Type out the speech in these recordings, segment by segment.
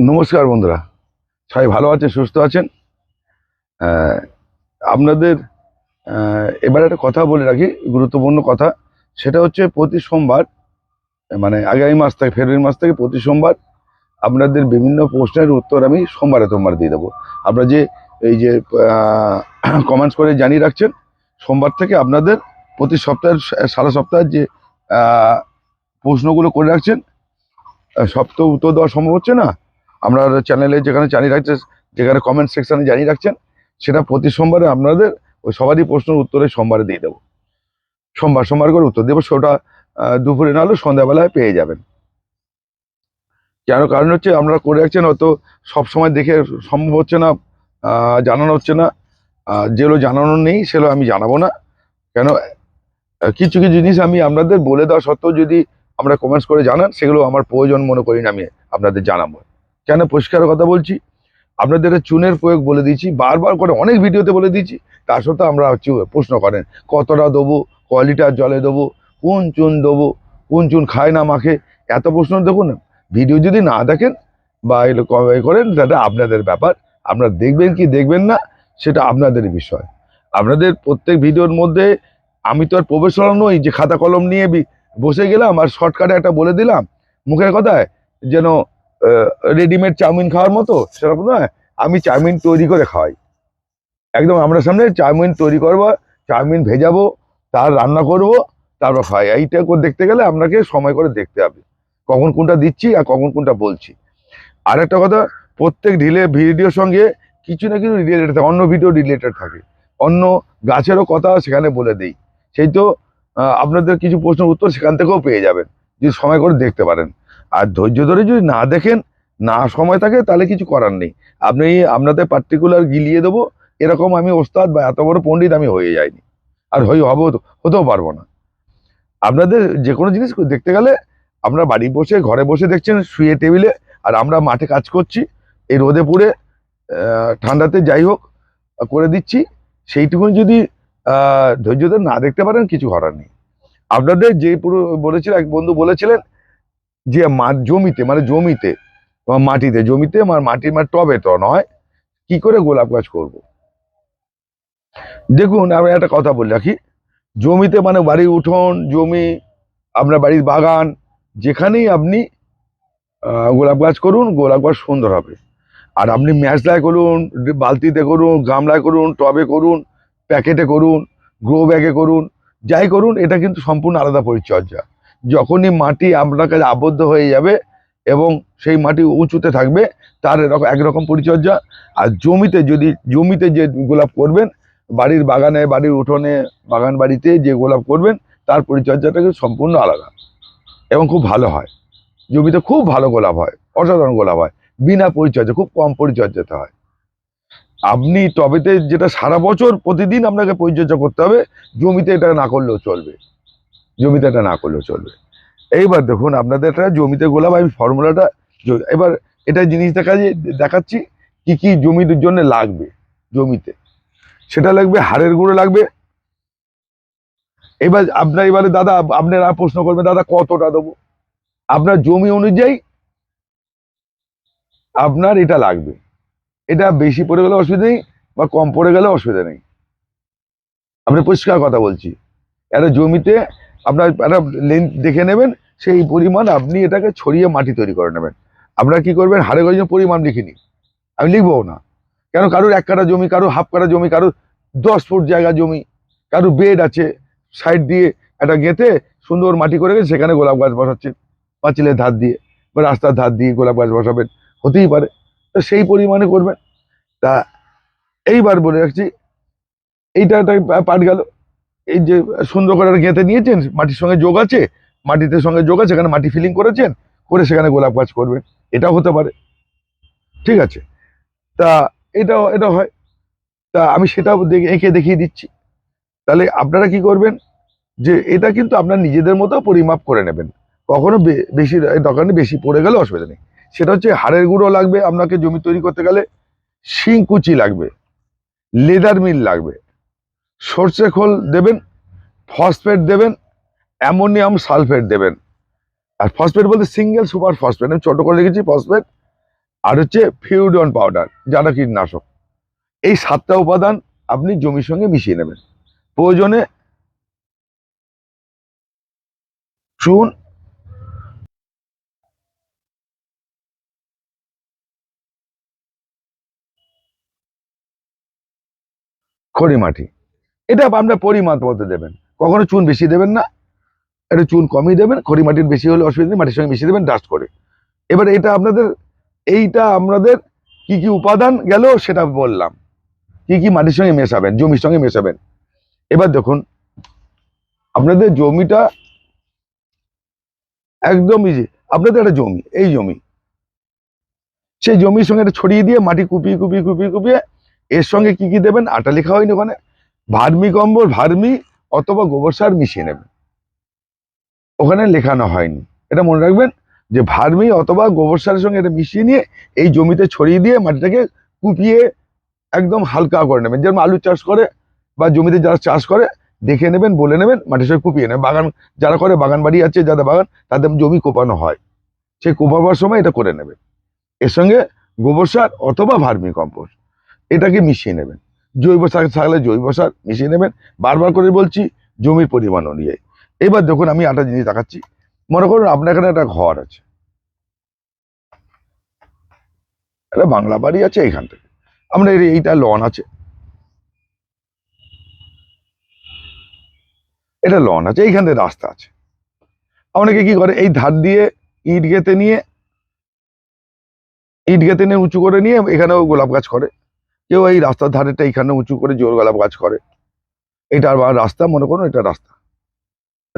নমস্কার বন্ধুরা, সবাই ভালো আছেন, সুস্থ আছেন? আপনাদের এবার একটা কথা বলে রাখি, গুরুত্বপূর্ণ কথা, সেটা হচ্ছে প্রতি সোমবার মানে আগামী মাস থেকে, ফেব্রুয়ারি মাস থেকে প্রতি সোমবার আপনাদের বিভিন্ন প্রশ্নের উত্তর আমি সোমবারে সোমবার দিয়ে দেবো। আপনারা যে, এই যে কমেন্টস করে জানিয়ে রাখছেন, সোমবার থেকে আপনাদের প্রতি সপ্তাহের, সারা সপ্তাহের যে প্রশ্নগুলো করে রাখছেন সব তো উত্তর দেওয়া সম্ভব হচ্ছে না? আমরা চ্যানেলে যেখানে জানিয়ে রাখছে যেখানে কমেন্ট সেকশানে জানিয়ে রাখছেন, সেটা প্রতি সোমবারে আপনাদের ওই সবারই প্রশ্নের উত্তরে সোমবারে দিয়ে দেবো। সোমবার সোমবার করে উত্তর দেবো, সেটা দুপুরে না হলেও সন্ধ্যাবেলায় পেয়ে যাবেন। কেন? কারণ হচ্ছে আপনারা করে রাখছেন, হয়তো সবসময় দেখে সম্ভব হচ্ছে না জানানো হচ্ছে না। যেগুলো জানানো নেই সেগুলো আমি জানাব না। কেন? কিছু কিছু জিনিস আমি আপনাদের বলে দেওয়া সত্ত্বেও যদি আমরা কমেন্টস করে জানান, সেগুলো আমার প্রয়োজন মনে করি না আমি আপনাদের জানাব। কেন পরিষ্কার কথা বলছি? আপনাদের চুনের প্রয়োগ বলে দিয়েছি, বারবার করে অনেক ভিডিওতে বলে দিয়েছি, তার সত্ত্বেও আমরা হচ্ছে প্রশ্ন করেন, কতটা দেবো ক লিটার জলে দেবো, কোন চুন দেবো, কোন চুন খায় না মাখে, এত প্রশ্ন দেখুন, ভিডিও যদি না দেখেন বা এ করেন সেটা আপনাদের ব্যাপার, আপনারা দেখবেন কি দেখবেন না, সেটা আপনাদের বিষয়। আপনাদের প্রত্যেক ভিডিওর মধ্যে আমি তো আর প্রফেশনাল নই, যে খাতা কলম নিয়ে বসে গেলাম আর শর্টকাটে একটা বলে দিলাম, মুখের কথায়, যেন রেডিমেড চাউমিন খাওয়ার মতো, সেরকম নয়। আমি চাউমিন তৈরি করে খাওয়াই। একদম আমরা সামনে চাউমিন তৈরি করব, চাউমিন ভেজাবো, তার রান্না করব, তারপর খাই এইটা করে দেখতে গেলে আপনাকে সময় করে দেখতে হবে, কখন কোনটা দিচ্ছি আর কখন কোনটা বলছি। আর একটা কথা, প্রত্যেক ঢিলে ভিডিওর সঙ্গে কিছু না কিছু রিলেটেড থাকে, অন্য ভিডিও রিলেটেড থাকে। অন্য গাছেরও কথা সেখানে বলে দিই। সেই তো আপনাদের কিছু প্রশ্নের উত্তর সেখান থেকেও পেয়ে যাবেন, যদি সময় করে দেখতে পারেন। আর ধৈর্য ধরে যদি না দেখেন, না সময় থাকে, তাহলে কিছু করার নেই। আপনি আপনাদের পার্টিকুলার গিলিয়ে দেবো, এরকম আমি ওস্তাদ বা এত বড় পণ্ডিত আমি হয়ে যাইনি। আর হই হব হতেও পারব না। আপনাদের যে কোনো জিনিস দেখতে গেলে, আমরা বাড়ি বসে, ঘরে বসে দেখছেন, শুয়ে টেবিলে, আর আমরা মাঠে কাজ করছি, এই রোদে পুড়ে ঠান্ডাতে যাই হোক, করে দিচ্ছি। সেইটুকুনি যদি ধৈর্য ধরে না দেখতে পারেন, কিছু করার নেই। আপনাদের যে পুরো বলেছিল, এক বন্ধু বলেছিলেন যে জমিতে মানে জমিতে বা মাটিতে, জমিতে আমার মাটির মানে টবে তো নয়, কি করে গোলাপ গাছ করব? দেখুন, আমি একটা কথা বলে রাখি, জমিতে মানে বাড়ির উঠোন, জমি, আপনার বাড়ির বাগান, যেখানেই আপনি গোলাপ গাছ করুন, গোলাপ গাছ সুন্দর হবে। আর আপনি ম্যাচলায় করুন, বালতিতে করুন, গামলায় করুন, টবে করুন, প্যাকেটে করুন, গ্রো ব্যাগে করুন, যাই করুন, এটা কিন্তু সম্পূর্ণ আলাদা পরিচর্যা। যখনই মাটি আপনার কাছে আবদ্ধ হয়ে যাবে এবং সেই মাটি উঁচুতে থাকবে, তার এরকম একরকম পরিচর্যা। আর জমিতে যদি, জমিতে যে গোলাপ করবেন, বাড়ির বাগানে, বাড়ির উঠোনে, বাগান বাড়িতে যে গোলাপ করবেন, তার পরিচর্যাটা কিন্তু সম্পূর্ণ আলাদা। এবং খুব ভালো হয়। জমিতে খুব ভালো গোলাপ হয়, অসাধারণ গোলাপ হয়। বিনা পরিচর্যা, খুব কম পরিচর্যাতে হয়। আপনি টবেতে যেটা সারা বছর প্রতিদিন আপনাকে পরিচর্যা করতে হবে, জমিতে এটা না করলেও চলবে। জমিতে এটা না করলেও চলবে। এইবার দেখুন আপনাদের একটা জমিতে গোলাপ, আমি ফর্মুলাটা এবার এটা জিনিস দেখা যে, দেখাচ্ছি কি কি জমির জন্য লাগবে জমিতে। সেটা লাগবে, হাড়ের গুঁড়ো লাগবে। এবার আপনার এবারে দাদা, আপনারা প্রশ্ন করবেন, দাদা কতটা দেবো? আপনার জমি অনুযায়ী আপনার এটা লাগবে। এটা বেশি পড়ে গেলে অসুবিধা নেই বা কম পড়ে গেলে অসুবিধা নেই। আপনি পরিষ্কার কথা বলছি। একটা জমিতে আপনার একটা লেন্থ দেখে নেবেন, সেই পরিমাণ আপনি এটাকে ছড়িয়ে মাটি তৈরি করে নেবেন। আপনারা কি করবেন? হাড়ে গজে পরিমাণ লিখে নিন। আমি লিখব না। কেন? কারোর এক কাটা জমি, কারোর হাফ কাটা জমি, কারোর দশ ফুট জায়গা জমি, কারোর বেড আছে সাইড দিয়ে একটা গেঁথে সুন্দর মাটি করে গেছে সেখানে গোলাপ গাছ বসাচ্ছেন। পাঁচিলের ধার দিয়ে বা রাস্তার ধার দিয়ে গোলাপ গাছ বসাবেন। হতেই পারে। তো সেই পরিমাণে করবেন। তা এইবার বলে রাখছি, এইটা একটা পাট গেল। এই যে সুন্দর করে গেঁথে নিয়েছেন, মাটির সঙ্গে যোগ আছে, মাটিতে সঙ্গে যোগ আছে, সেখানে মাটি ফিলিং করেছেন, করে সেখানে গোলাপ গাছ করবেন। এটাও হতে পারে। ঠিক আছে? তা এটাও এটা হয়। তা আমি সেটাও দেখে, এঁকে দেখিয়ে দিচ্ছি। তাহলে আপনারা কি করবেন? যে এটা কিন্তু আপনার নিজেদের মতো পরিমাপ করে নেবেন। কখনো বেশি দরকার নেই বেশি পড়ে গেলে অসুবিধা নেই। সেটা হচ্ছে হাড়ের গুঁড়ো লাগবে, আপনাকে জমি তৈরি করতে গেলে শিংকুচি লাগবে, লেদার মিল লাগবে। সর্ষে খোল দেবেন, ফসফেট দেবেন, অ্যামোনিয়াম সালফেট দেবেন। আর ফসফেট বলতে সিঙ্গেল সুপার ফসফেট, আমি ছোটো করে লিখেছি ফসফেট, আর হচ্ছে ফিউডন পাউডার, যারা কীটনাশক। এই সাতটা উপাদান আপনি জমির সঙ্গে মিশিয়ে নেবেন। প্রয়োজনে চুন, খড়ি মাটি। এটা আপনার পরিমাণ মতো দেবেন। কখনো চুন বেশি দেবেন না। একটু চুন কমই দেবেন খড়ি মাটির বেশি হলে অসুবিধা নেই, মাটির সঙ্গে মিশিয়ে দেবেন ডাস্ট করে। এবার এটা আপনাদের, এইটা আপনাদের কি কি উপাদান গেল সেটা বললাম। কি কি মাটির সঙ্গে মেশাবেন, জমির সঙ্গে মেশাবেন। এবার দেখুন, আপনাদের জমিটা একদম ইজি আপনাদের একটা জমি, এই জমি। সেই জমির সঙ্গে এটা ছড়িয়ে দিয়ে মাটি কুপিয়ে কুপিয়ে কুপিয়ে কুপিয়ে, এর সঙ্গে কি কি দেবেন? আটা লেখা হয়নি ওখানে। ভার্মি কম্বল, ভার্মি অথবা গোবর সার মিশিয়ে নেবেন ওখানে লেখানো হয়নি। এটা মনে রাখবেন যে ভার্মি অথবা গোবর সারের সঙ্গে এটা মিশিয়ে নিয়ে এই জমিতে ছড়িয়ে দিয়ে মাটিটাকে কুপিয়ে একদম হালকা করে নেবেন। যেমন আলু চাষ করে বা জমিতে যারা চাষ করে, দেখে নেবেন, বলে নেবেন, মাটির সঙ্গে কুপিয়ে নেবেন। বাগান, যারা করে বাগান বাড়ি আছে, যাদের বাগান, তাদের জমি কোপানো হয়। সেই কোপাবার সময় এটা করে নেবেন এর সঙ্গে গোবর সার অথবা ভার্মি কম্পোস্ট এটাকে মিশিয়ে নেবেন। জৈব সার থাকলে জৈব সার মিশিয়ে নেবেন। বারবার করে বলছি, জমির পরিমাণ অনুযায়ী। এবার দেখুন আমি একটা জিনিস দেখাচ্ছি। মনে করুন আপনার এখানে একটা ঘর আছে। একটা বাংলা বাড়ি আছে এইখান থেকে। আমরা এই- এইটা লন আছে। এটা লন আছে, এইখান থেকে রাস্তা আছে। অনেকে কি করে? এই ধার দিয়ে ইট গেতে নিয়ে, ইট গেতে নিয়ে উঁচু করে নিয়ে এখানেও গোলাপ গাছ করে। কেউ এই রাস্তার ধারেটা এইখানে উঁচু করে জোর গলাপ গাছ করে। এটা আবার রাস্তা, মনে করুন এটা রাস্তা।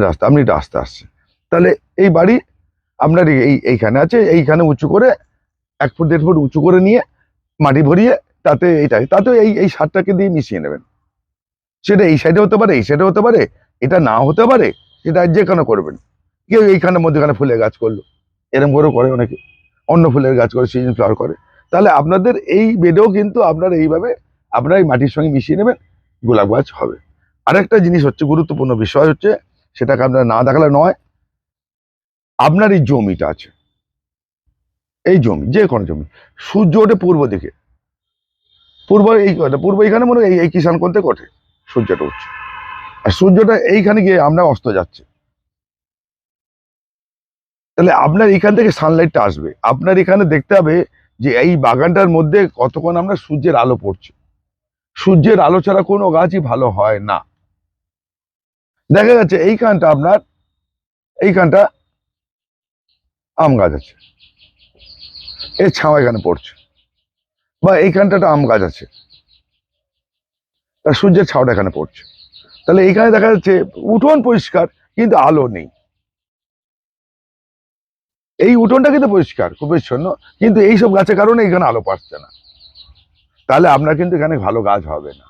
রাস্তা, আপনি রাস্তা আসছে তাহলে এই বাড়ি আপনার এই- এই, এইখানে আছে, এইখানে উঁচু করে, এক ফুট, দেড় ফুট উঁচু করে নিয়ে মাটি ভরিয়ে তাতে এইটা তাতে এই এই সারটাকে দিয়ে মিশিয়ে নেবেন। সেটা এই সাইডে হতে পারে, এই সাইডে হতে পারে, এটা না হতে পারে, সেটা যে কোনো করবেন। কেউ এইখানে মধ্যখানে ফুলের গাছ করল এরকম করেও করে অনেকে। অন্য ফুলের গাছ করে সিজন ফ্লাওয়ার করে। তাহলে আপনাদের এই বেডেও কিন্তু আপনারা এইভাবে আপনারা এই মাটির সঙ্গে মিশিয়ে নেবেন, গোলাপ গাছ হবে। আরেকটা জিনিস হচ্ছে গুরুত্বপূর্ণ বিষয় হচ্ছে, সেটাকে আপনারা না দেখালে নয়, আপনার এই জমিটা আছে। এই জমি, যে কোনো জমি, সূর্য ওঠে পূর্ব দিকে। পূর্ব এই পূর্ব এইখানে মনে হয় এই কিষান করতে কঠে সূর্যটা উঠছে। আর সূর্যটা এইখানে গিয়ে আমরা অস্ত যাচ্ছে। তাহলে আপনার এখান থেকে সানলাইটটা আসবে। আপনার এখানে দেখতে হবে যে এই বাগানটার মধ্যে কতক্ষণ আমরা সূর্যের আলো পড়ছে? সূর্যের আলো ছাড়া কোনো গাছই ভালো হয় না। দেখা যাচ্ছে এইখানটা আপনার, এইখানটা আম গাছ আছে। এর ছাওয়া এখানে পড়ছে। বা এইখানটা আম গাছ আছে। তার সূর্যের ছাওয়াটা এখানে পড়ছে। তাহলে এইখানে দেখা যাচ্ছে উঠোন পরিষ্কার, কিন্তু আলো নেই। এই উঠোনটা কিন্তু পরিষ্কার, খুব পরিচ্ছন্ন। কিন্তু এইসব গাছের কারণে এখানে আলো পাচ্ছে না। তাহলে আপনার কিন্তু এখানে ভালো গাছ হবে না।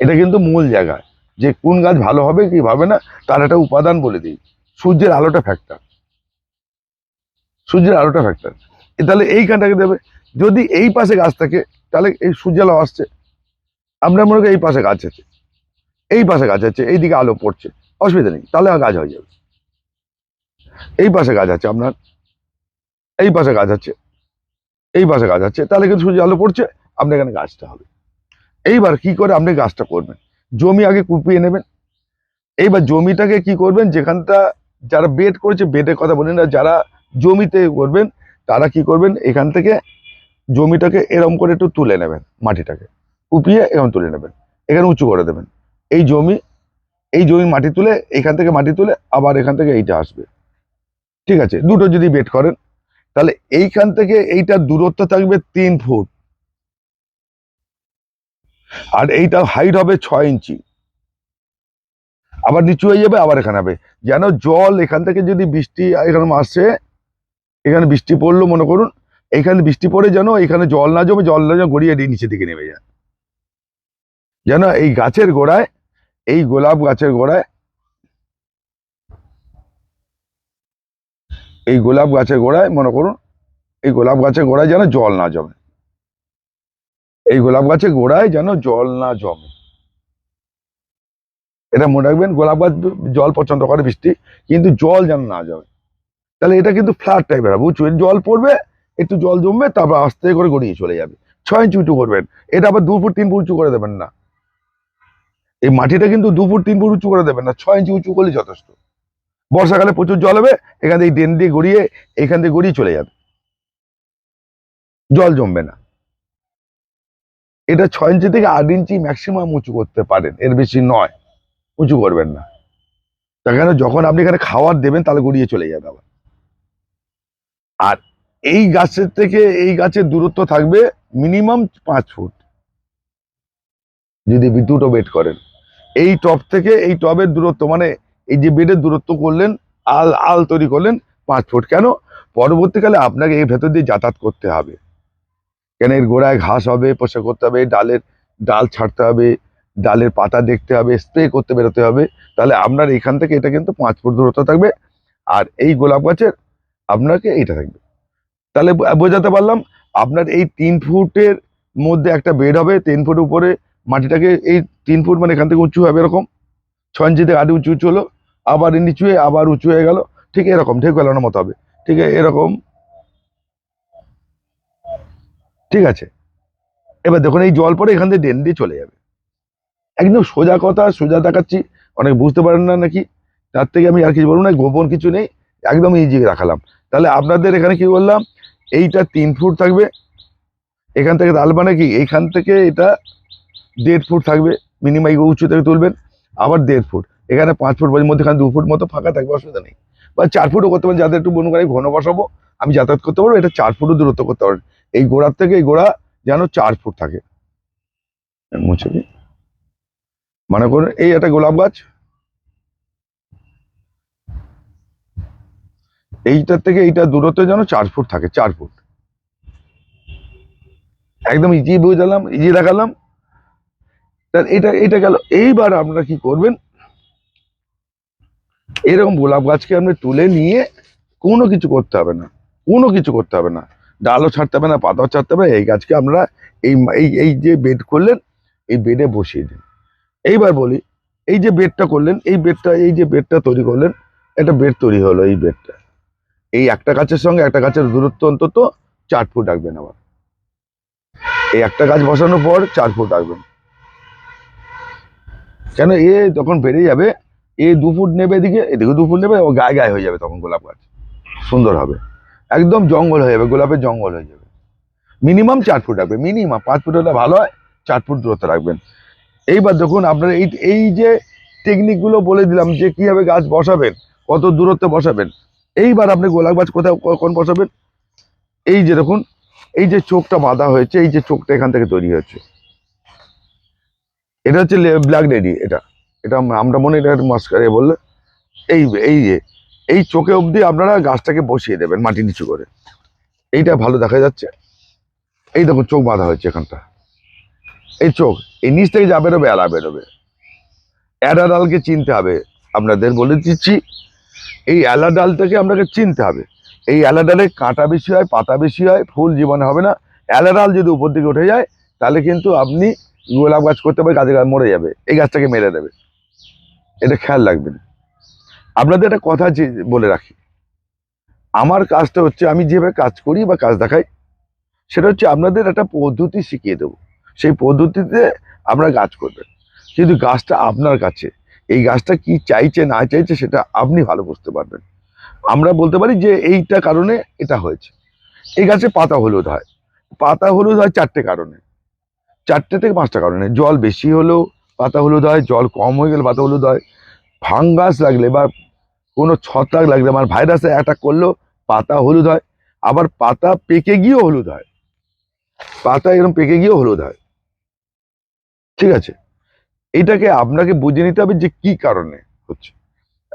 এটা কিন্তু মূল জায়গায় যে কোন গাছ ভালো হবে কি হবে না, তার একটা উপাদান বলে দিই। সূর্যের আলোটা ফ্যাক্টর সূর্যের আলোটা ফ্যাক্টর তাহলে এইখানটাকে দেবে। যদি এই পাশে গাছ থাকে, তাহলে এই সূর্য আলো আসছে। আমরা মনে করি এই পাশে গাছ আছে। এই পাশে গাছ আছে এইদিকে আলো পড়ছে। অসুবিধা নেই, তাহলে গাছ হয়ে যাবে। এই পাশে গাছ আছে আপনার। এই পাশে গাছ আছে। এই পাশে গাছ আছে। তাহলে কিন্তু সূর্য আলো পড়ছে, আপনার এখানে গাছটা হবে। এইবার কি করে আপনি গাছটা করবেন? জমি আগে কুপিয়ে নেবেন। এইবার জমিটাকে কি করবেন? যেখানটা যারা বেড করেছে, বেডের কথা বলি না, যারা জমিতে করবেন, তারা কি করবেন? এখান থেকে জমিটাকে এরম করে একটু তুলে নেবেন, মাটিটাকে। কুপিয়ে এরকম তুলে নেবেন। এখানে উঁচু করে দেবেন। এই জমি এই জমি মাটি তুলে, এখান থেকে মাটি তুলে, আবার এখান থেকে এইটা আসবে। ঠিক আছে, দুটো যদি বেড করেন, তাহলে এইখান থেকে এইটার দূরত্ব থাকবে তিন ফুট। আর এইটা হাইট হবে ছয় ইঞ্চি। আবার নিচু হয়ে যাবে, আবার এখানে হবে। যেন জল এখান থেকে যদি বৃষ্টি এখানে আসছে এখানে বৃষ্টি পড়ল, মনে করুন, এখানে বৃষ্টি পড়ে যেন এখানে জল না জমে, জল না যেন গড়িয়ে নিচের দিকে নেমে যায়। যেন এই গাছের গোড়ায়, এই গোলাপ গাছের গোড়ায় এই গোলাপ গাছের গোড়ায়, মনে করুন, এই গোলাপ গাছের গোড়ায় যেন জল না জমে। এই গোলাপ গাছের গোড়ায় যেন জল না জমে। এটা মনে রাখবেন, গোলাপ গাছ জল পছন্দ করে বৃষ্টি, কিন্তু জল যেন না জমে। তাহলে এটা কিন্তু ফ্ল্যাট টাইপের হবে এর জল পড়বে, একটু জল জমবে, তারপর আস্তে করে গড়িয়ে চলে যাবে। ছয় ইঞ্চি উঁচু করবেন, এটা আবার দু ফুট, তিন ফুট উঁচু করে দেবেন না। এই মাটিটা কিন্তু দু ফুট, তিন ফুট উঁচু করে দেবেন না, ছয় ইঞ্চি উঁচু করলে যথেষ্ট। বর্ষাকালে প্রচুর জল হবে, এখান থেকে ড্রেন দিয়ে গড়িয়ে এখান থেকে গড়িয়ে চলে যাবে। জল জমবে না। এটা ছয় ইঞ্চি থেকে আট ইঞ্চি ম্যাক্সিমাম উঁচু করতে পারেন, এর বেশি নয়, উঁচু করবেন না। তার যখন আপনি এখানে খাবার দেবেন, তাহলে গড়িয়ে চলে যাবে আবার। আর এই গাছের থেকে, এই গাছের দূরত্ব থাকবে মিনিমাম পাঁচ ফুট। যদি দুটো বেড করেন, এই টপ থেকে, এই টবের দূরত্ব মানে এই যে বেডের দূরত্ব করলেন, আল আল তৈরি করলেন পাঁচ ফুট। কেন? পরবর্তীকালে আপনাকে এর ভেতর দিয়ে যাতায়াত করতে হবে। কেন? এর গোড়ায় ঘাস হবে পোষা করতে হবে, ডালের, ডাল ছাড়তে হবে, ডালের পাতা দেখতে হবে, স্প্রে করতে বেরোতে হবে। তাহলে আপনার এখান থেকে এটা কিন্তু পাঁচ ফুট দূরত্ব থাকবে। আর এই গোলাপ গাছের আপনাকে এইটা থাকবে। তাহলে বোঝাতে পারলাম, আপনার এই তিন ফুটের মধ্যে একটা বেড হবে, তিন ফুট উপরে মাটিটাকে, এই তিন ফুট মানে এখান থেকে উঁচু হবে এরকম। ছ ইঞ্চি থেকে আট উঁচু উঁচু হলো। আবার নিচু হয়ে আবার উঁচু হয়ে গেল। ঠিক এরকম ঠিক বেলানোর মতো হবে। ঠিক এরকম। ঠিক আছে। এবার দেখুন, এই জল পরে এখান থেকে ডেন দিয়ে চলে যাবে। একদম সোজা কথা, সোজা দেখাচ্ছি। অনেক বুঝতে পারেন না নাকি? তার থেকে আমি আর কিছু বলব না, গোপন কিছু নেই। একদম ইজি রাখালাম তাহলে আপনাদের এখানে কি বললাম? এইটা তিন ফুট থাকবে। এখান থেকে ডাল মানে কি? এইখান থেকে এটা দেড় ফুট থাকবে। মিনিমাম উঁচু থেকে তুলবেন। আবার দেড় ফুট। এখানে পাঁচ ফুট মধ্যে এখানে দু ফুট মতো ফাঁকা থাকবে, অসুবিধা নেই। বা চার ফুটও করতে পারেন, যাদের একটু বনু গাড়ি ঘন বসাবো, আমি যাতায়াত করতে পারব, এটা চার ফুটও দূরত্ব করতে পারেন। এই গোড়ার থেকে এই গোড়া যেন চার ফুট থাকে। মুছে। মনে করুন, এই একটা গোলাপ গাছ। এইটার থেকে এইটা দূরত্ব যেন চার ফুট থাকে, চার ফুট। একদম ইজি বুঝালাম ইজি দেখালাম। এটা এটা গেল। এইবার আপনারা কি করবেন এরকম গোলাপ গাছকে আপনি তুলে নিয়ে কোনো কিছু করতে হবে না, কোনো কিছু করতে হবে না। ডালও ছাড়তে হবে না, পাতাও ছাড়তে হবে। এই গাছকে আমরা এই এই এই যে বেড করলেন, এই বেডে বসিয়ে দিন। এইবার বলি, এই যে বেডটা করলেন, এই বেডটা এই যে বেডটা তৈরি করলেন, একটা বেড তৈরি হলো এই বেডটা এই একটা গাছের সঙ্গে একটা গাছের দূরত্ব অন্তত চার ফুট রাখবেন আবার। এই একটা গাছ বসানোর পর চার ফুট রাখবেন। কেন? এ যখন বেড়ে যাবে এ দু ফুট নেবে এদিকে এদিকে দু ফুট নেবে, ও গায়ে গায়ে হয়ে যাবে তখন গোলাপ গাছ। সুন্দর হবে। একদম জঙ্গল হয়ে যাবে, গোলাপের জঙ্গল হয়ে যাবে। মিনিমাম চার ফুট রাখবে মিনিমাম। পাঁচ ফুট হলে ভালো হয়, চার ফুট দূরত্ব রাখবেন। এইবার দেখুন আপনার এই এই যে টেকনিকগুলো বলে দিলাম যে কীভাবে গাছ বসাবেন, কত দূরত্বে বসাবেন, এইবার আপনি গোলাপ গাছ কোথায় কখন বসাবেন? এই যে দেখুন, এই যে চোখটা বাঁধা হয়েছে, এই যে চোখটা এখান থেকে তৈরি হয়েছে। এটা হচ্ছে ব্ল্যাক লেডি, এটা। এটা আমরা মনে এটা মাস্কারে বললে, এই এই এই চোখে অবধি আপনারা গাছটাকে বসিয়ে দেবেন মাটি নিচু করে। এইটা ভালো দেখা যাচ্ছে। এই দেখুন, চোখ বাঁধা হয়েছে এখানটা। এই চোখ, এই নিচ থেকে যা বেরোবে এলা বেরোবে। অ্যাডা ডালকে চিনতে হবে। আপনাদের বলে দিচ্ছি, এই এলা ডালটাকে আপনাকে চিনতে হবে। এই এলা ডালে কাঁটা বেশি হয়, পাতা বেশি হয়, ফুল জীবনে হবে না। এলা ডাল যদি উপর দিকে উঠে যায়, তাহলে কিন্তু আপনি গোলাপ গাছ করতে পারে গাছে গাছ মরে যাবে। এই গাছটাকে মেরে দেবে। এটা খেয়াল রাখবেন। আপনাদের একটা কথা যে- বলে রাখি। আমার কাজটা হচ্ছে আমি যেভাবে কাজ করি বা কাজ দেখাই, সেটা হচ্ছে আপনাদের একটা পদ্ধতি শিখিয়ে দেবো। সেই পদ্ধতিতে আপনারা গাছ করবেন। কিন্তু গাছটা আপনার কাছে, এই গাছটা কি চাইছে, না চাইছে, সেটা আপনি ভালো বুঝতে পারবেন। আমরা বলতে পারি যে এইটা কারণে এটা হয়েছে। এই গাছে পাতা হলুদ হয়। পাতা হলুদ হয় চারটে কারণে। চারটে থেকে পাঁচটা কারণে। জল বেশি হলেও পাতা হলুদ হয়, জল কম হয়ে গেলে পাতা হলুদ হয়। ফাঙ্গাস লাগলে বা কোনো ছত্রাক লাগলে, আমার ভাইরাসে অ্যাটাক করলেও পাতা হলুদ হয়। আবার পাতা পেকে গিয়েও হলুদ হয়। পাতা এরকম পেকে গিয়েও হলুদ হয়। ঠিক আছে? এটাকে আপনাকে বুঝে নিতে হবে যে কি কারণে হচ্ছে।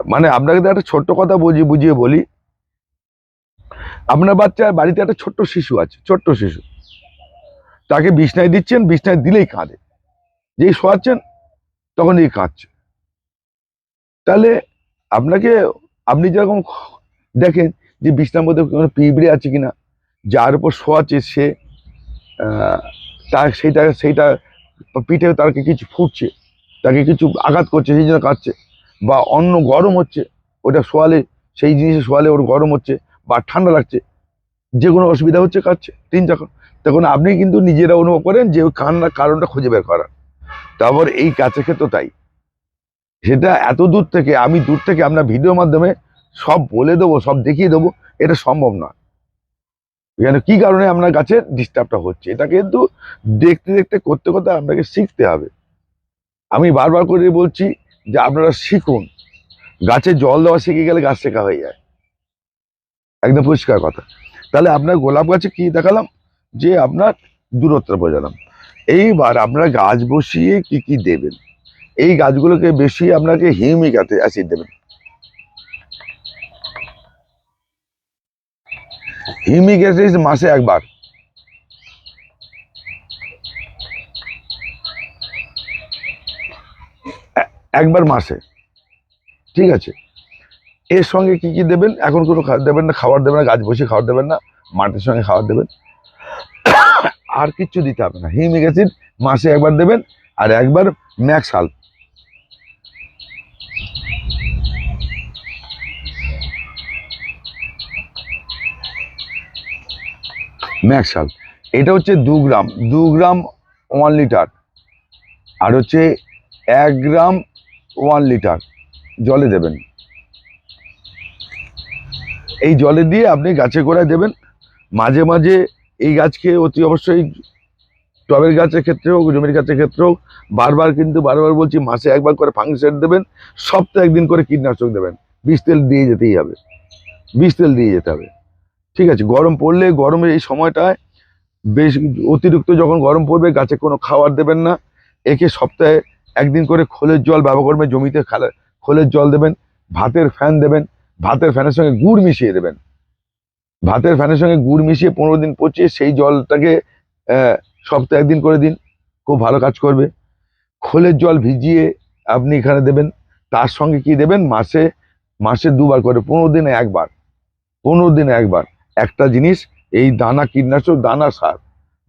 মানে আপনাকে একটা ছোট্ট কথা বুঝিয়ে বুঝিয়ে বলি। আপনার বাচ্চা বাড়িতে একটা ছোট্ট শিশু আছে, ছোট্ট শিশু। তাকে বিছনায় দিচ্ছেন, বিছনায় দিলেই কাঁদে। যেই শোয়াচ্ছেন তখন এই কাঁদছে তাহলে আপনাকে, আপনি যেরকম দেখেন যে বিছনার মধ্যে কোনো পিঁপড়ে আছে কিনা, যার উপর শোয়াচ্ছে সে তার সেইটা সেইটা পিঠে তাকে কিছু ফুটছে, তাকে কিছু আঘাত করছে, সেই জন্য কাঁদছে, বা অন্য গরম হচ্ছে, ওটা শোয়ালে, সেই জিনিসে শোয়ালে ওর গরম হচ্ছে, বা ঠান্ডা লাগছে, যে কোনো অসুবিধা হচ্ছে কাটছে তিন যখন তখন আপনি কিন্তু নিজেরা অনুভব করেন যে ওই কান্নার কারণটা খুঁজে বের করার। তারপর এই কাছের ক্ষেত্রে তাই। সেটা এত দূর থেকে, আমি দূর থেকে আপনার ভিডিওর মাধ্যমে সব বলে দেবো, সব দেখিয়ে দেবো, এটা সম্ভব নয়। এখানে কি কারণে আপনার গাছে ডিস্টার্বটা হচ্ছে? এটা কিন্তু দেখতে দেখতে, করতে করতে আপনাকে শিখতে হবে। আমি বারবার করে বলছি যে আপনারা শিখুন। গাছে জল দেওয়া শিখে গেলে গাছ শেখা হয়ে যায়। একদম পরিষ্কার কথা। তাহলে আপনার গোলাপ গাছে কি দেখালাম? যে আপনার দূরত্ব বোঝালাম। এইবার আপনারা গাছ বসিয়ে কি কি দেবেন? এই গাছগুলোকে বেশি আপনাকে হিউমিক অ্যাসিড দেবেন। হিউমিক অ্যাসিড মাসে একবার। একবার মাসে। ঠিক আছে? এর সঙ্গে কি কি দেবেন? এখন কোনো দেবেন না, খাবার দেবেন না, গাছ বসে খাবার দেবেন না, মাটির সঙ্গে খাবার দেবেন। আর কিচ্ছু দিতে হবে না। হিউমিক অ্যাসিড মাসে একবার দেবেন আর একবার ম্যাক্সাল ম্যাক্সাল এটা হচ্ছে দু গ্রাম দু গ্রাম ওয়ান লিটার আর হচ্ছে এক গ্রাম ওয়ান লিটার জলে দেবেন। এই জলে দিয়ে আপনি গাছে গোড়ায় দেবেন। মাঝে মাঝে এই গাছকে অতি অবশ্যই টবের গাছের ক্ষেত্রে হোক জমির গাছের ক্ষেত্রে হোক বারবার কিন্তু বারবার বলছি, মাসে একবার করে ফাঙ্গিসাইড দেবেন, সপ্তাহে একদিন করে কীটনাশক দেবেন। বিষ তেল দিয়ে যেতেই হবে। বিষ তেল দিয়ে যেতে হবে। ঠিক আছে, গরম পড়লে গরমের এই সময়টায় বেশ অতিরিক্ত যখন গরম পড়বে, গাছে কোনো খাবার দেবেন না। একে সপ্তাহে একদিন করে খোলের জল ব্যবহার করবেন জমিতে খালে- খোলের জল দেবেন, ভাতের ফ্যান দেবেন, ভাতের ফ্যানের সঙ্গে গুড় মিশিয়ে দেবেন। ভাতের ফ্যানের সঙ্গে গুড় মিশিয়ে পনেরো দিন পচিয়ে সেই জলটাকে সপ্তাহে একদিন করে দিন, খুব ভালো কাজ করবে। খোলের জল ভিজিয়ে আপনি এখানে দেবেন, তার সঙ্গে কি দেবেন? মাসে মাসে দুবার করে, পনেরো দিনে একবার, পনেরো দিনে একবার। একটা জিনিস, এই দানা কীটনাশক, দানা সার,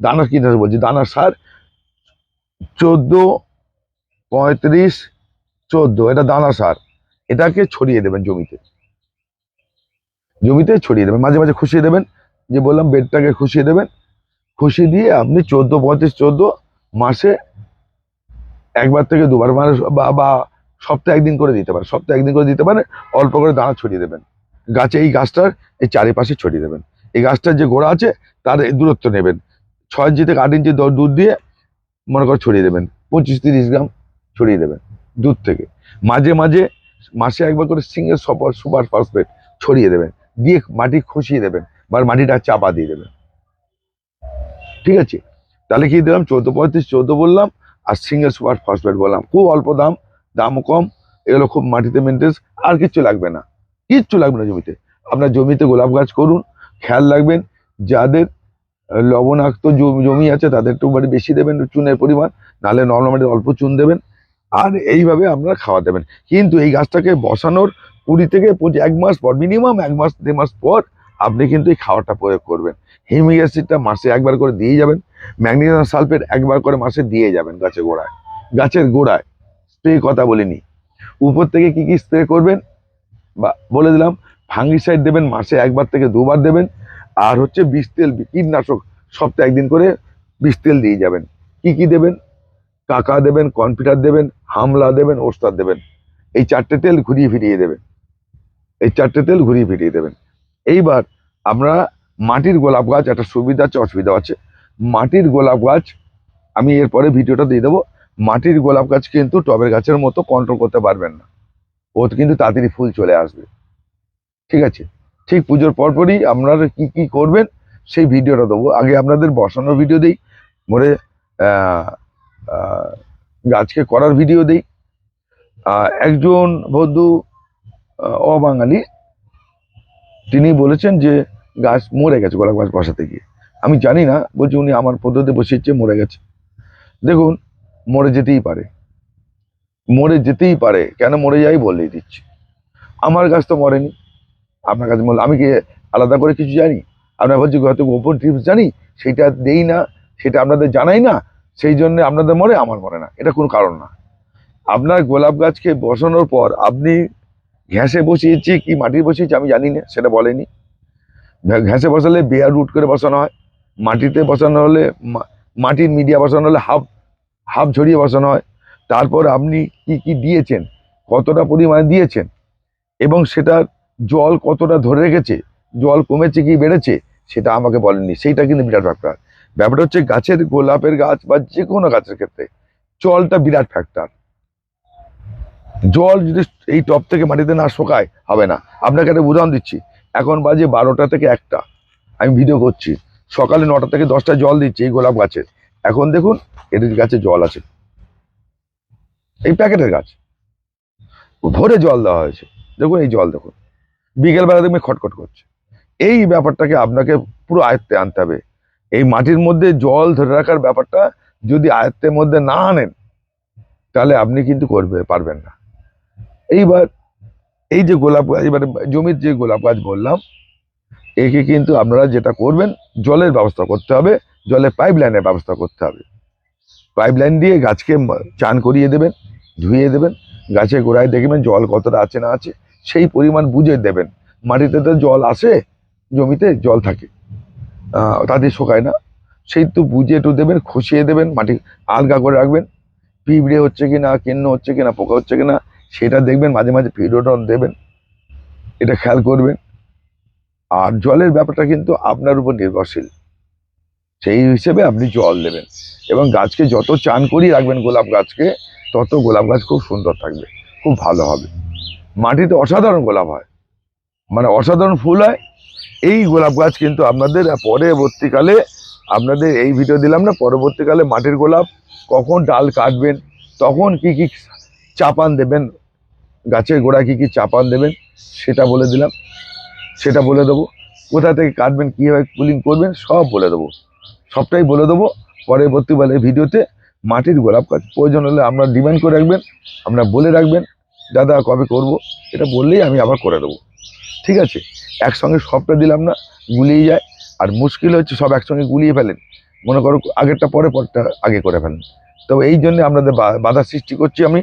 দানা কীটনাশক বলছি, দানা সার চোদ্দ, পঁয়ত্রিশ, চোদ্দ, এটা দানা সার, এটাকে ছড়িয়ে দেবেন জমিতে। জমিতে ছড়িয়ে দেবেন, মাঝে মাঝে খুশিয়ে দেবেন, যে বললাম বেডটাকে খুশিয়ে দেবেন। খুশি দিয়ে আপনি চোদ্দ, পঁয়ত্রিশ, চোদ্দ মাসে একবার থেকে দুবার মানে বা সপ্তাহে একদিন করে দিতে পারেন, সপ্তাহে একদিন করে দিতে পারেন, অল্প করে দানা ছড়িয়ে দেবেন। গাছে এই গাছটার এই চারিপাশে ছড়িয়ে দেবেন। এই গাছটার যে গোড়া আছে, তার দূরত্ব নেবেন। ছয় ইঞ্চি থেকে আট ইঞ্চি দুধ দিয়ে মনে করে ছড়িয়ে দেবেন, পঁচিশ, তিরিশ গ্রাম ছড়িয়ে দেবেন দুধ থেকে। মাঝে মাঝে মাসে একবার করে সিঙ্গেল সুপার সুপার ফসফেট ছড়িয়ে দেবেন। দিয়ে মাটি খসিয়ে দেবেন, বা মাটিটা চাপা দিয়ে দেবেন। ঠিক আছে? তাহলে কি দিলাম? চোদ্দ পঁয়ত্রিশ, চোদ্দ বললাম, আর সিঙ্গেল সুপার ফসফেট বললাম। খুব অল্প দাম দামও কম, এগুলো খুব মাটিতে মেনটেন্স আর কিচ্ছু লাগবে না। কিচ্ছু লাগবে না জমিতে। আপনার জমিতে গোলাপ গাছ করুন, খেয়াল রাখবেন, যাদের লবণাক্ত জমি- আছে, তাদের একটু বাড়ি বেশি দেবেন চুনের পরিমাণ, নাহলে নর্মাল মাটিতে অল্প চুন দেবেন, আর এইভাবে আপনারা খাওয়া দেবেন। কিন্তু এই গাছটাকে বসানোর কুড়ি থেকে পঁচিশ, এক মাস পর মিনিমাম এক মাস, দেড় মাস পর আপনি কিন্তু এই খাওয়াটা প্রয়োগ করবেন। হিমিক অ্যাসিডটা মাসে একবার করে দিয়ে যাবেন ম্যাগনেসিয়াম সালফেট একবার করে মাসে দিয়ে যাবেন গাছের গোড়ায়। গাছের গোড়ায় স্প্রে কথা বলিনি। উপর থেকে কি কি স্প্রে করবেন? বা বলে দিলাম ফাঙ্গিসাইড দেবেন, মাসে একবার থেকে দুবার দেবেন, আর হচ্ছে বিষ তেল, কীটনাশক সপ্তাহে একদিন করে বিষ তেল দিয়ে যাবেন। কি কি দেবেন? কাকা দেবেন কনফিডার দেবেন, হামলা দেবেন, ওস্তাদ দেবেন। এই চারটে তেল ঘুরিয়ে ফিরিয়ে দেবেন। এই চারটে তেল ঘুরিয়ে ফিরিয়ে দেবেন। এইবার আমরা মাটির গোলাপ গাছ একটা সুবিধা আছে, অসুবিধা আছে। মাটির গোলাপ গাছ আমি এরপরে ভিডিওটা দিয়ে দেবো। মাটির গোলাপ গাছ কিন্তু টবের গাছের মতো কন্ট্রোল করতে পারবেন না। ও কিন্তু তাড়াতাড়ি ফুল চলে আসবে। ঠিক আছে? ঠিক পুজোর পরপরই আপনারা কি কি করবেন সেই ভিডিওটা দেবো। আগে আপনাদের বসানোর ভিডিও দিই, মরে গাছকে করার ভিডিও দিই। একজন বন্ধু অবাঙালি। তিনি বলেছেন যে গাছ মরে গেছে, গোলাপ গাছ বসাতে গিয়ে। আমি জানি না, বলছি উনি আমার পদ্ধতি বসিয়েছে, মরে গেছে। দেখুন, মরে যেতেই পারে। মরে যেতেই পারে। কেন মরে যাই বলেই দিচ্ছি। আমার গাছ তো মরেনি। আপনার কাছে বললাম আমি কি আলাদা করে কিছু জানি? আপনার বলছি হয়তো গোপন টিপস জানি? সেটা দেই না, সেটা আপনাদের জানাই না, সেই জন্য আপনাদের মরে, আমার মরে না। এটা কোনো কারণ না। আপনার গোলাপ গাছকে বসানোর পর আপনি ঘ্যাসে বসিয়েছি, কি মাটির বসিয়েছি আমি জানি না, সেটা বলেনি। ঘা- ঘাসে বসালে বেয়ার রুট করে বসানো হয়, মাটিতে বসানো হলে মাটির মিডিয়া বসানো হলে হাফ হাফ ছড়িয়ে বসানো হয়। তারপর আপনি কি কি দিয়েছেন, কতটা পরিমাণে দিয়েছেন, এবং সেটার জল কতটা ধরে রেখেছে, জল কমেছে কি বেড়েছে, সেটা আমাকে বলেননি। সেইটা কিন্তু বিরাট ফ্যাক্টর ব্যাপারটা হচ্ছে গাছের গোলাপের গাছ বা যে কোনো গাছের ক্ষেত্রে, জলটা বিরাট ফ্যাক্টর জল যদি এই টপ থেকে মাটিতে না শোকায়, হবে না। আপনাকে একটা উদাহরণ দিচ্ছি। এখন বাজে বারোটা থেকে একটা। আমি ভিডিও করছি। সকালে নটা থেকে দশটা জল দিচ্ছি এই গোলাপ গাছের। এখন দেখুন, এদের গাছে জল আছে। এই প্যাকেটের গাছ। ভরে জল দেওয়া হয়েছে। দেখুন এই জল, দেখুন। বিকেলবেলা দেখবেন খটখট করছে। এই ব্যাপারটাকে আপনাকে পুরো আয়ত্তে আনতে হবে। এই মাটির মধ্যে জল ধরে রাখার ব্যাপারটা যদি আয়ত্তের মধ্যে না আনেন, তাহলে আপনি কিন্তু করবে, পারবেন না। এইবার এই যে গোলাপ গাছ, এবারে জমির যে গোলাপ গাছ বললাম, একে কিন্তু আপনারা যেটা করবেন, জলের ব্যবস্থা করতে হবে, জলের পাইপ লাইনের ব্যবস্থা করতে হবে। পাইপ লাইন দিয়ে গাছকে চান করিয়ে দেবেন, ধুয়ে দেবেন গাছের গোড়ায় দেখবেন জল কতটা আছে না আছে, সেই পরিমাণ বুঝে দেবেন। মাটিতে তো জল আসে, জমিতে জল থাকে। তাতে শোকায় না। সেই তো বুঝে একটু দেবেন, খসিয়ে দেবেন, মাটি আলগা করে রাখবেন। পিঁপড়ে হচ্ছে কি না কেন্ন হচ্ছে কি না পোকা হচ্ছে কি না সেটা দেখবেন, মাঝে মাঝে ফিডোটন দেবেন। এটা খেয়াল করবেন। আর জলের ব্যাপারটা কিন্তু আপনার উপর নির্ভরশীল। সেই হিসেবে আপনি জল দেবেন। এবং গাছকে যত চান করিয়ে রাখবেন গোলাপ গাছকে, তত গোলাপ গাছ খুব সুন্দর থাকবে, খুব ভালো হবে। মাটিতে অসাধারণ গোলাপ হয়। মানে অসাধারণ ফুল হয়। এই গোলাপ গাছ কিন্তু আপনাদের পরবর্তীকালে আপনাদের এই ভিডিও দিলাম না, পরবর্তীকালে মাটির গোলাপ কখন ডাল কাটবেন, তখন কি কি চাপান দেবেন গাছের গোড়ায় কি কি চাপান দেবেন, সেটা বলে দিলাম। সেটা বলে দেবো। কোথা থেকে কাটবেন, কীভাবে কুলিং করবেন, সব বলে দেবো। সবটাই বলে দেবো। পরবর্তীকালে ভিডিওতে মাটির গোলাপ গাছ। প্রয়োজন হলে আপনারা ডিমান্ড করে রাখবেন, আপনারা বলে রাখবেন, দাদা, কবে করব? এটা বললেই আমি আবার করে দেবো। ঠিক আছে? একসঙ্গে সবটা দিলাম না, গুলিয়ে যায়। আর মুশকিল হচ্ছে সব একসঙ্গে গুলিয়ে ফেলেন। মনে করো আগেরটা পরে পরটা আগে করে ফেলেন। তো এই জন্য আপনাদের বাধা সৃষ্টি করছি আমি।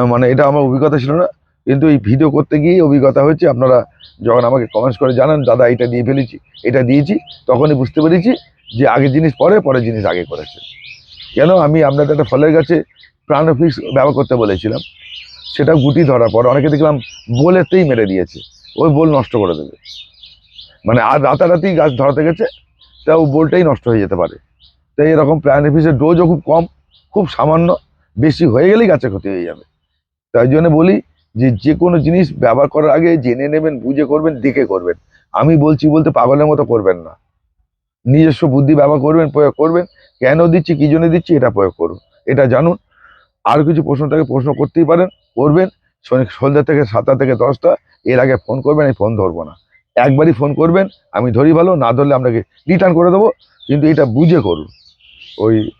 মানে এটা আমার অভিজ্ঞতা ছিল না। কিন্তু এই ভিডিও করতে গিয়েই অভিজ্ঞতা হয়েছে। আপনারা যখন আমাকে কমেন্টস করে জানান, দাদা, এটা দিয়ে ফেলেছি, এটা দিয়েছি, তখনই বুঝতে পেরেছি যে আগে জিনিস পরে পরে জিনিস আগে করেছে। কেন? আমি আপনাদের একটা ফলের গাছে প্রাণফিক্স ব্যবহার করতে বলেছিলাম। সেটা গুটি ধরার পর অনেকে দেখলাম বোলেতেই মেরে দিয়েছে। ওই বোল নষ্ট করে দেবে। মানে আর রাতারাতি গাছ ধরাতে গেছে, তাও বোলটাই নষ্ট হয়ে যেতে পারে। তাই এরকম প্রাণফিক্সের ডোজও খুব কম, খুব সামান্য। বেশি হয়ে গেলেই গাছের ক্ষতি হয়ে যাবে। তাই জন্য বলি যে যে কোনো জিনিস ব্যবহার করার আগে জেনে নেবেন, বুঝে করবেন, দেখে করবেন। আমি বলছি বলতে পাগলের মতো করবেন না। নিজস্ব বুদ্ধি ব্যবহার করবেন, প্রয়োগ করবেন। কেন দিচ্ছি, কি জন্য দিচ্ছি, এটা প্রয়োগ করুন। এটা জানুন। আর কিছু প্রশ্ন থাকে, প্রশ্ন করতেই পারেন, করবেন। সন্ধ্যা থেকে সাতটা থেকে দশটা, এর আগে ফোন করবেন, আমি ফোন ধরবো না। একবারই ফোন করবেন, আমি ধরি ভালো, না ধরলে আপনাকে রিটার্ন করে দেবো। কিন্তু এটা বুঝে করুন। ওই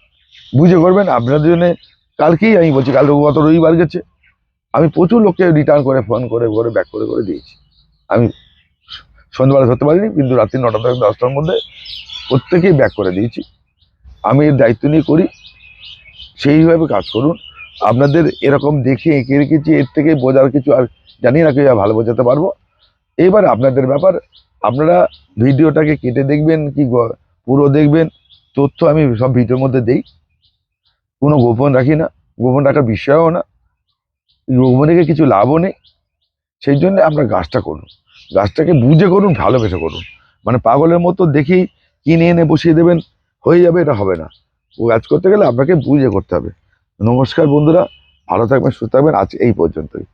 বুঝে করবেন, আপনাদের জন্য কালকেই আমি বলছি কালকে গত রবিবার গেছে। প্রচুর লোককে রিটার্ন করে ফোন করে করে ব্যাক করে করে দিয়েছি। আমি সন্ধ্যাবেলা ধরতে পারিনি, কিন্তু রাত্রি নটা থেকে দশটার মধ্যে প্রত্যেকেই ব্যাক করে দিয়েছি। আমি এর দায়িত্ব নিয়ে করি, সেইভাবে কাজ করুন। আপনাদের এরকম দেখে এঁকে রেখেছি, এর থেকে বোঝার কিছু আর জানি না কেউ ভালো বোঝাতে পারব। এবার আপনাদের ব্যাপার, আপনারা ভিডিওটাকে কেটে দেখবেন কি পুরো দেখবেন, তথ্য আমি সব ভিডিওর মধ্যে দেই। কোনো গোপন রাখি না গোপন রাখার বিষয়ও না। রেখে কিছু লাভও নেই, সেই জন্য আমরা গাছটা করুন। গাছটাকে বুঝে করুন, ভালোবেসে করুন। মানে পাগলের মতো দেখি কিনে এনে বসিয়ে দেবেন, হয়ে যাবে, এটা হবে না। ও কাজ করতে গেলে আপনাকে বুঝে করতে হবে। নমস্কার বন্ধুরা, ভালো থাকবেন, সুস্থ থাকবেন, আজ এই পর্যন্তই।